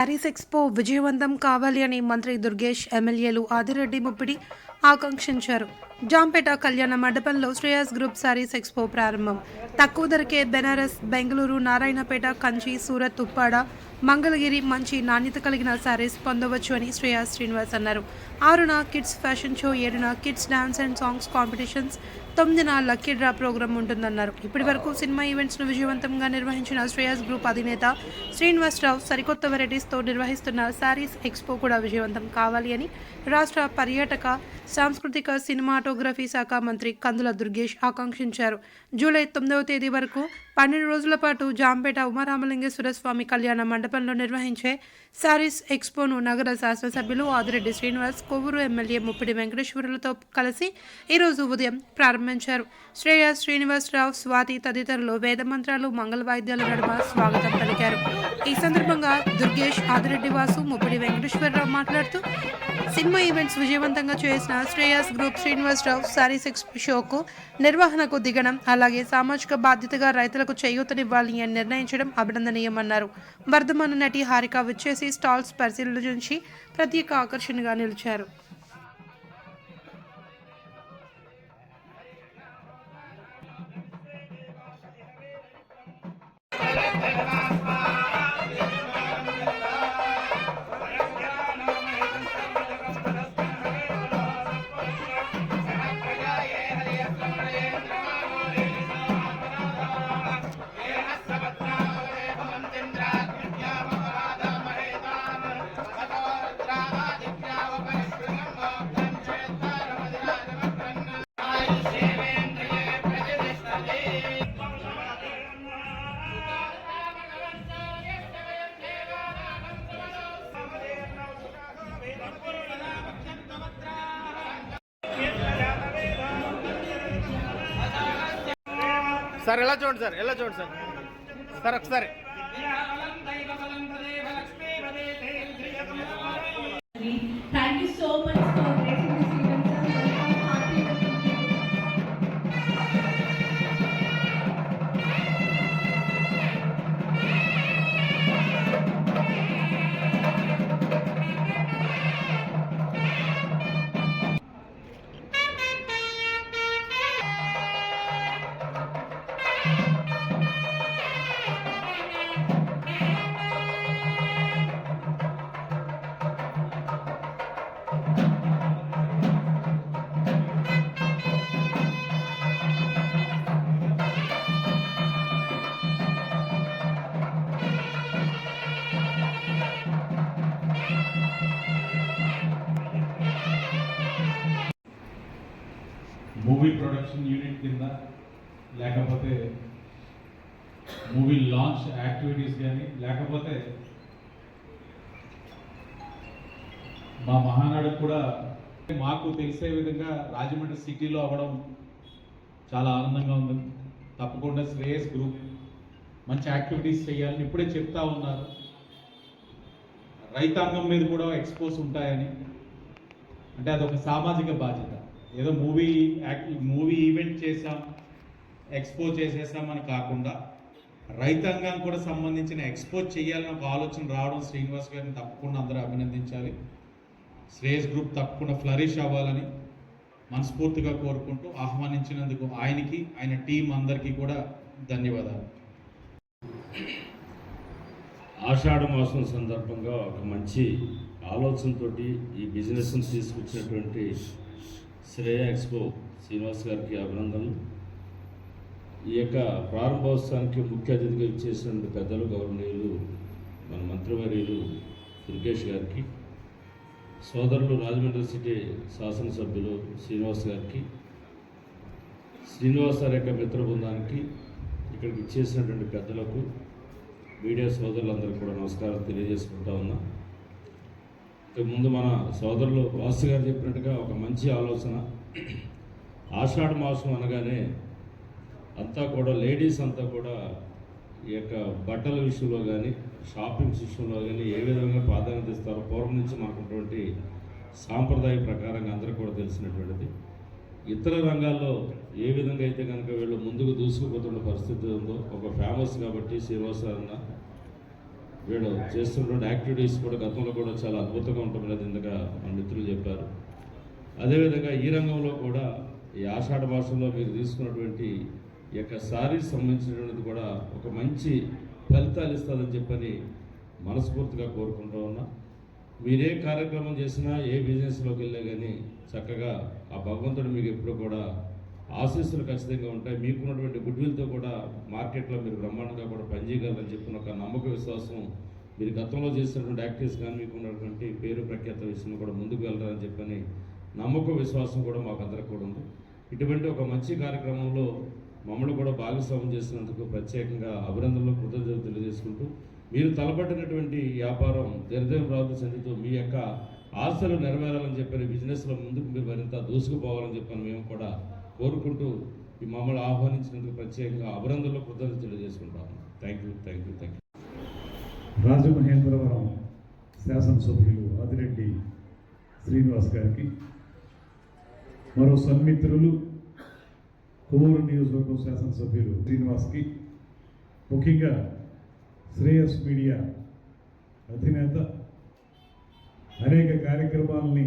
Paris expo విజయవంతం కావాలి అని మంత్రి దుర్గేష్ ఎమ్మెల్యేలు ఆదిరెడ్డి ముప్పిడి ఆకాంక్షించారు. జాంపేట కళ్యాణ మండపంలో శ్రేయస్ గ్రూప్ సారీస్ ఎక్స్పో ప్రారంభం. తక్కువ ధరకే బెనారస్ బెంగళూరు నారాయణపేట కంచి సూరత్ ఉప్పాడ మంగళగిరి మంచి నాణ్యత కలిగిన శారీస్ పొందవచ్చు అని శ్రేయా శ్రీనివాస్ అన్నారు. ఆరున కిడ్స్ ఫ్యాషన్ షో ఏడున kids dance and songs competitions తొమ్మిదిన లక్కీ డ్రా ప్రోగ్రాం ఉంటుందన్నారు. ఇప్పటి వరకు సినిమా ఈవెంట్స్ను విజయవంతంగా నిర్వహించిన శ్రేయాస్ గ్రూప్ అధినేత శ్రీనివాసరావు సరికొత్త వెరైటీస్తో నిర్వహిస్తున్న శారీస్ ఎక్స్పో కూడా విజయవంతం కావాలి అని రాష్ట్ర పర్యాటక సాంస్కృతిక సినిమాటోగ్రఫీ శాఖ మంత్రి కందుల దుర్గేష్ ఆకాంక్షించారు. జూలై తొమ్మిదవ తేదీ వరకు పన్నెండు రోజుల పాటు జాంపేట ఉమారామలింగేశ్వర స్వామి కళ్యాణ మండపంలో నిర్వహించే శారీస్ ఎక్స్పోను నగర శాసనసభ్యులు ఆదిరెడ్డి శ్రీనివాస్ కొవ్వూరు ఎమ్మెల్యే ముప్పిడి వెంకటేశ్వరులతో కలిసి ఈరోజు ఉదయం ప్రారంభించారు. శ్రేయస్ శ్రీనివాసరావు స్వాతి తదితరులు వేద మంత్రాలు మంగళ వాయిద్యాల నడుమ స్వాగతం పలికారు. ఈ సందర్భంగా దుర్గేష్ ఆదిరెడ్డి వాసు ముప్పిడి వెంకటేశ్వరరావు మాట్లాడుతూ సినిమా ఈవెంట్స్ విజయవంతంగా చేసిన శ్రేయస్ గ్రూప్ శ్రీనివాసరావు శారీస్ ఎక్స్పో షోకు నిర్వహణకు దిగడం అలాగే సామాజిక బాధ్యతగా రైతులకు చేయూతనివ్వాలి అని నిర్ణయించడం అభినందనీయమన్నారు. వర్ధమాన నటి హారిక విచ్చేసి స్టాల్స్ పరిశీలించి ప్రత్యేక ఆకర్షణగా నిలిచారు. సార్ ఎలా చూడండి సార్ ఎలా చూడండి సార్? సార్ ఒకసారి. మూవీ ప్రొడక్షన్ యూనిట్ కింద లేకపోతే మూవీ లాంచ్ యాక్టివిటీస్ కానీ లేకపోతే మా మహానాడు కూడా మాకు తెలిసే విధంగా రాజమండ్రి సిటీలో అవ్వడం చాలా ఆనందంగా ఉంది. తప్పకుండా శ్రేయస్ గ్రూప్ మంచి యాక్టివిటీస్ చేయాలని ఇప్పుడే చెప్తా ఉన్నారు. రైతాంగం మీద కూడా ఎక్స్పోజ్ ఉంటాయని. అంటే అదొక సామాజిక బాధ్యత. ఏదో మూవీ మూవీ ఈవెంట్ చేసాం ఎక్స్పోజ్ చేసేసామని కాకుండా రైతాంగం కూడా సంబంధించిన ఎక్స్పోజ్ చేయాలని ఒక ఆలోచన రావడం శ్రీనివాస్ గారిని తప్పకుండా అందరూ అభినందించాలి. శ్రేయస్ గ్రూప్ తప్పకుండా ఫ్లరిష్ అవ్వాలని మనస్ఫూర్తిగా కోరుకుంటూ ఆహ్వానించినందుకు ఆయనకి ఆయన టీం అందరికీ కూడా ధన్యవాదాలు. ఆషాఢ మాసం సందర్భంగా ఒక మంచి ఆలోచనతోటి ఈ బిజినెస్ని తీసుకొచ్చినటువంటి శ్రేయ ఎక్స్పో శ్రీనివాస్ గారికి అభినందనలు ఈ యొక్క ప్రారంభోత్సవానికి ముఖ్య అతిథిగా ఇచ్చేసినటువంటి పెద్దలు గౌరవనీయులు మన మంత్రివర్యులు దుర్గేష్ గారికి సోదరులు రాజమండ్రి సిటీ శాసనసభ్యులు శ్రీనివాస్ గారికి శ్రీనివాస్ గారి యొక్క మిత్ర బృందానికి ఇక్కడికి ఇచ్చేసినటువంటి పెద్దలకు మీడియా సోదరులందరికీ కూడా నమస్కారం తెలియజేసుకుంటా ఉన్నా. ముందు మన సోదరులు వాసు గారు చెప్పినట్టుగా ఒక మంచి ఆలోచన. ఆషాఢ మాసం అనగానే అంతా కూడా లేడీస్ అంతా కూడా ఈ యొక్క బట్టల విషయంలో కానీ షాపింగ్ విషయంలో కానీ ఏ విధంగా ప్రాధాన్యత ఇస్తారో పూర్వం నుంచి మనకున్నటువంటి సాంప్రదాయ ప్రకారంగా అందరూ కూడా తెలిసినటువంటిది. ఇతర రంగాల్లో ఏ విధంగా అయితే కనుక వీళ్ళు ముందుకు దూసుకుపోతున్న పరిస్థితి ఉందో ఒక ఫేమస్ కాబట్టి శ్రీనివాస అన్న వీడు చేస్తున్నటువంటి యాక్టివిటీస్ కూడా గతంలో కూడా చాలా అద్భుతంగా ఉంటుంది ఇంతగా మన మిత్రులు చెప్పారు. అదేవిధంగా ఈ రంగంలో కూడా ఈ ఆషాఢ భాషలో మీరు తీసుకున్నటువంటి ఈ యొక్క శారీకి సంబంధించినటువంటిది కూడా ఒక మంచి ఫలితాలు ఇస్తుందని చెప్పని మనస్ఫూర్తిగా కోరుకుంటూ ఉన్నా. మీరే కార్యక్రమం చేసినా ఏ బిజినెస్లోకి వెళ్ళా కానీ చక్కగా ఆ భగవంతుడు మీకు ఎప్పుడు కూడా ఆశీస్సులు ఖచ్చితంగా ఉంటాయి. మీకున్నటువంటి గుడ్విల్తో కూడా మార్కెట్లో మీరు బ్రహ్మాండంగా కూడా పనిచేయగలరని చెప్పిన ఒక నమ్మక విశ్వాసం మీరు గతంలో చేసినటువంటి యాక్టివ్స్ కానీ మీకు ఉన్నటువంటి పేరు ప్రఖ్యాత విషయంలో కూడా ముందుకు వెళ్ళరని చెప్పని నమ్మక విశ్వాసం కూడా మాకు అందరికి కూడా ఉంది. ఇటువంటి ఒక మంచి కార్యక్రమంలో మమ్మల్ని కూడా భాగస్వామ్యం చేసినందుకు ప్రత్యేకంగా అభినందనలు కృతజ్ఞతలు తెలియజేసుకుంటూ మీరు తలపట్టినటువంటి వ్యాపారం దీర్ఘం రాదు చెందుతూ మీ యొక్క ఆశలు నెరవేరాలని చెప్పిన బిజినెస్లో ముందుకు మీరు మరింత దూసుకుపోవాలని చెప్పని మేము కూడా కోరుకుంటూ ఈ మమ్మల్ని ఆహ్వానించినందుకు ప్రత్యేకంగా అభినందనలు కృతజ్ఞతలు తెలియజేసుకుంటాము thank you thank you thank you Rajamahendravaram శాసనసభ్యులు ఆదిరెడ్డి శ్రీనివాస్ గారికి మరో సన్మిత్రులు కొవ్వూరు నియోజకవర్గం శాసనసభ్యులు శ్రీనివాస్కి ముఖ్యంగా శ్రేయస్ మీడియా అధినేత అనేక కార్యక్రమాలని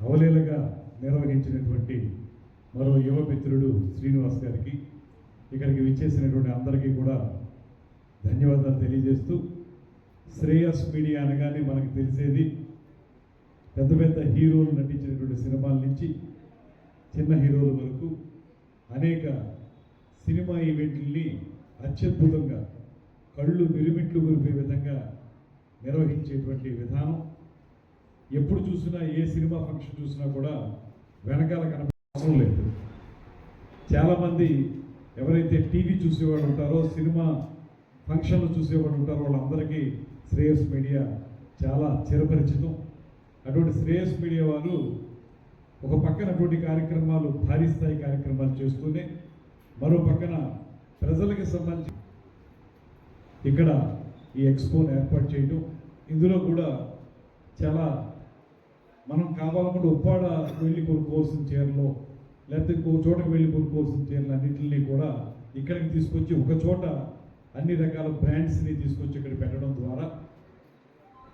అవలీలగా నిర్వహించినటువంటి మరో యువ మిత్రుడు శ్రీనివాస్ గారికి ఇక్కడికి విచ్చేసినటువంటి అందరికీ కూడా ధన్యవాదాలు తెలియజేస్తూ శ్రేయస్ మీడియా అనగానే మనకు తెలిసేది పెద్ద పెద్ద హీరోలు నటించినటువంటి సినిమాల నుంచి చిన్న హీరోల వరకు అనేక సినిమా ఈవెంట్లని అత్యద్భుతంగా కళ్ళు మిరుమిట్లు కురిపే విధంగా నిర్వహించేటువంటి విధానం. ఎప్పుడు చూసినా ఏ సినిమా ఫంక్షన్ చూసినా కూడా వెనకాల కనపడవసరం లేదు. చాలామంది ఎవరైతే టీవీ చూసేవాళ్ళు ఉంటారో సినిమా ఫంక్షన్లు చూసేవాళ్ళు ఉంటారో వాళ్ళందరికీ శ్రేయస్ మీడియా చాలా చిరపరిచితం. అటువంటి శ్రేయస్ మీడియా వారు ఒక పక్కన అటువంటి కార్యక్రమాలు భారీ స్థాయి కార్యక్రమాలు చేస్తూనే మరో పక్కన ప్రజలకు సంబంధించి ఇక్కడ ఈ ఎక్స్పోను ఏర్పాటు చేయడం ఇందులో కూడా చాలా మనం కావాలనుకుంటే ఉప్పాడ వెళ్ళి కొనుక్కోవాల్సిన చీరలో లేకపోతే ఇంకో చోటకి వెళ్ళి కొనుక్కోవాల్సిన చీరలు అన్నింటినీ కూడా ఇక్కడికి తీసుకొచ్చి ఒక చోట అన్ని రకాల బ్రాండ్స్ని తీసుకొచ్చి ఇక్కడ పెట్టడం ద్వారా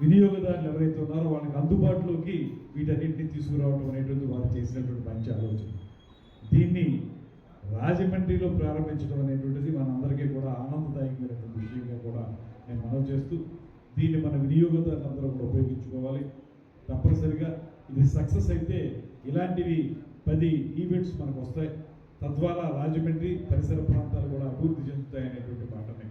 వినియోగదారులు ఎవరైతే ఉన్నారో వాళ్ళకి అందుబాటులోకి వీటన్నింటినీ తీసుకురావడం అనేటువంటి వారు చేసినటువంటి మంచి ఆలోచన దీన్ని రాజమండ్రిలో ప్రారంభించడం అనేటువంటిది మనందరికీ కూడా ఆనందదాయకమైనటువంటి విషయంగా కూడా నేను మనవి చేస్తూ దీన్ని మన వినియోగదారులు అందరూ కూడా ఉపయోగించుకోవాలి. తప్పనిసరిగా ఇది సక్సెస్ అయితే ఇలాంటివి పది ఈవెంట్స్ మనకు వస్తాయి. తద్వారా రాజమండ్రి పరిసర ప్రాంతాలు కూడా అభివృద్ధి చెందుతాయి అనేటువంటి మాటనే.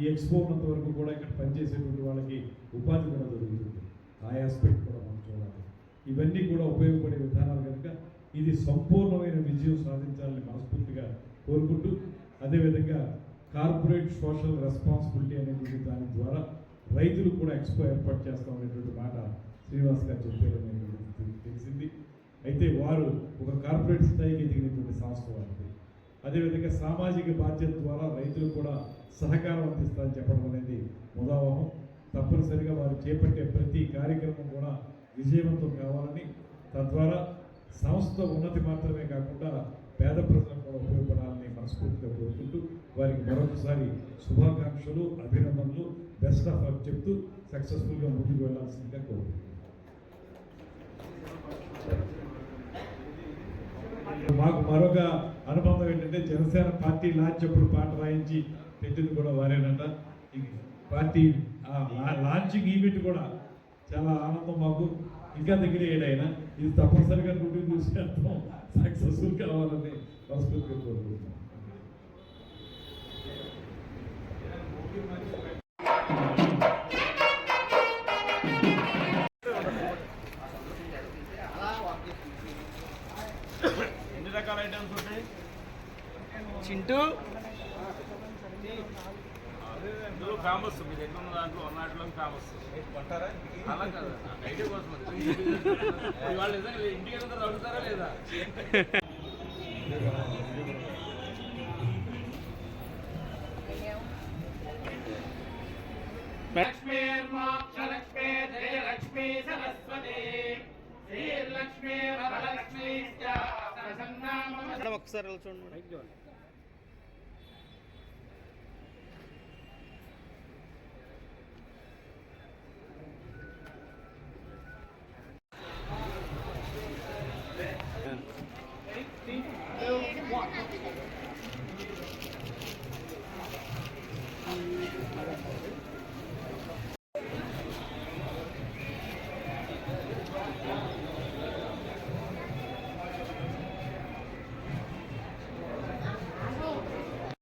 ఈ ఎక్స్పో ఉన్నంత వరకు కూడా ఇక్కడ పనిచేసేటువంటి వాళ్ళకి ఉపాధి కూడా జరుగుతుంది ఆ ఆస్పెక్ట్ కూడా మనం చూడాలి. ఇవన్నీ కూడా ఉపయోగపడే విధానాలు కనుక ఇది సంపూర్ణమైన విజయం సాధించాలని మనస్ఫూర్తిగా కోరుకుంటూ అదేవిధంగా కార్పొరేట్ సోషల్ రెస్పాన్సిబిలిటీ అనేటువంటి దాని ద్వారా రైతులు కూడా ఎక్స్పో ఏర్పాటు చేస్తాం అనేటువంటి మాట శ్రీనివాస్ గారు చెప్పారు తెలిసింది అయితే వారు ఒక కార్పొరేట్ స్థాయికి ఎదిగినటువంటి సంస్థ వారిది. అదేవిధంగా సామాజిక బాధ్యత ద్వారా రైతులు కూడా సహకారం అందిస్తారని చెప్పడం అనేది ముదావహం. తప్పనిసరిగా వారు చేపట్టే ప్రతి కార్యక్రమం కూడా విజయవంతం కావాలని తద్వారా సంస్థ ఉన్నతి మాత్రమే కాకుండా పేద ప్రజలకు కూడా ఉపయోగపడాలని మనస్ఫూర్తిగా కోరుకుంటూ వారికి మరొకసారి శుభాకాంక్షలు అభినందనలు బెస్ట్ ఆఫ్ లక్ చెప్తూ సక్సెస్ఫుల్గా ముందుకు వెళ్ళాల్సిందిగా కోరుకుంటున్నాను మాకు మరొక అనుబంధం ఏంటంటే జనసేన పార్టీ లాంచ్ అప్పుడు పాట రాయించి పెట్టింది కూడా వారేనంట. పార్టీ లా- లాంచింగ్ ఈవెంట్ కూడా చాలా ఆనందం మాకు. ఇంకా దగ్గర ఏడైనా ఇది తప్పనిసరిగా డ్యూటీ చూసేంతం సక్సెస్ఫుల్ కావాలని మనస్ఫూర్తిగా కోరుకుంటున్నాను ఇందులో ఫేమస్ మీ దగ్గర ఉన్న దాంట్లో ఉన్న వాటిలో ఫేమస్ అలా కదా. ఐడియా కోసం. వాళ్ళు నిజంగా ఇంటికి వెళ్తారు అడుగుతారా లేదా? లక్ష్మీర్మోక్షలక్ష్మీ జయలక్ష్మీ సరస్వతి. శ్రీలక్ష్మీ వరలక్ష్మీ. ఒకసారి చూడండి.